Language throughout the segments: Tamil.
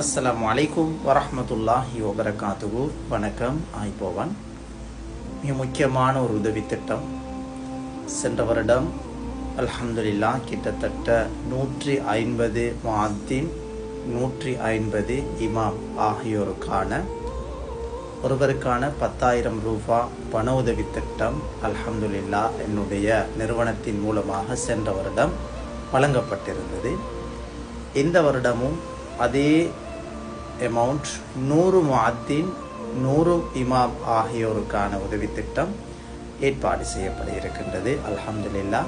அஸ்லாம் வலைக்கும் வரமத்துல்லாஹி வபரகாத்துகு வணக்கம் ஆய்போவன். மிக முக்கியமான ஒரு உதவி திட்டம் சென்ற வருடம் அல்ஹம்துலில்லா கிட்டத்தட்ட நூற்றி ஐம்பது மாத்தின் நூற்றி ஐம்பது இமாம் ஆகியோருக்கான ஒருவருக்கான பத்தாயிரம் ரூபா பண உதவி திட்டம் அல்ஹம்துலில்லா என்னுடைய நிறுவனத்தின் மூலமாக சென்ற வருடம் வழங்கப்பட்டிருந்தது. இந்த வருடமும் அதே அமௌண்ட் நூறு முஅத்தின் நூறு இமாம் ஆகியோருக்கான உதவி திட்டம் ஏற்பாடு செய்யப்பட இருக்கின்றது. அல்ஹம்துலில்லா.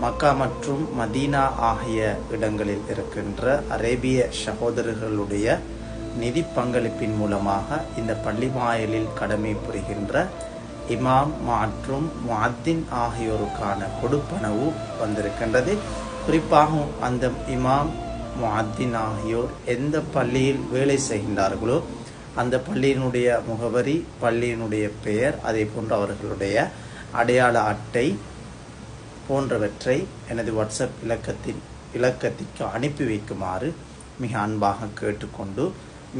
மக்கா மற்றும் மதீனா ஆகிய இடங்களில் இருக்கின்ற அரேபிய சகோதரர்களுடைய நிதி பங்களிப்பின் மூலமாக இந்த பள்ளி மாயலில் கடமை புரிகின்ற இமாம் மற்றும் மாத்தின் ஆகியோருக்கான கொடுப்பனவு வந்திருக்கின்றது. குறிப்பாக அந்த இமாம் முஹத்தின் ஆகியோர் எந்த பள்ளியில் வேலை செய்கின்றார்களோ அந்த பள்ளியினுடைய முகவரி பள்ளியினுடைய பெயர் அதே போன்று அவர்களுடைய அடையாள அட்டை போன்றவற்றை எனது வாட்ஸ்அப் இலக்கத்தின் இலக்கத்திற்கு அனுப்பி வைக்குமாறு மிக அன்பாக கேட்டுக்கொண்டு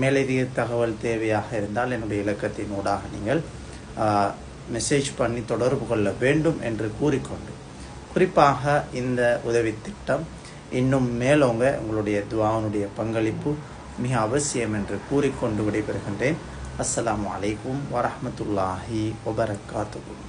மேலதிக தகவல் தேவையாக இருந்தால் என்னுடைய இலக்கத்தின் ஊடாக நீங்கள் மெசேஜ் பண்ணி தொடர்பு கொள்ள வேண்டும் என்று கூறிக்கொண்டு. குறிப்பாக இந்த உதவி திட்டம் இன்னும் மேலோங்க உங்களுடைய துவானுடைய பங்களிப்பு மிக அவசியம் என்று கூறிக்கொண்டு விடைபெறுகின்றேன். அஸ்லாம் அலைக்கும் வரமத்துல்லாஹி வபரகாத்துகும்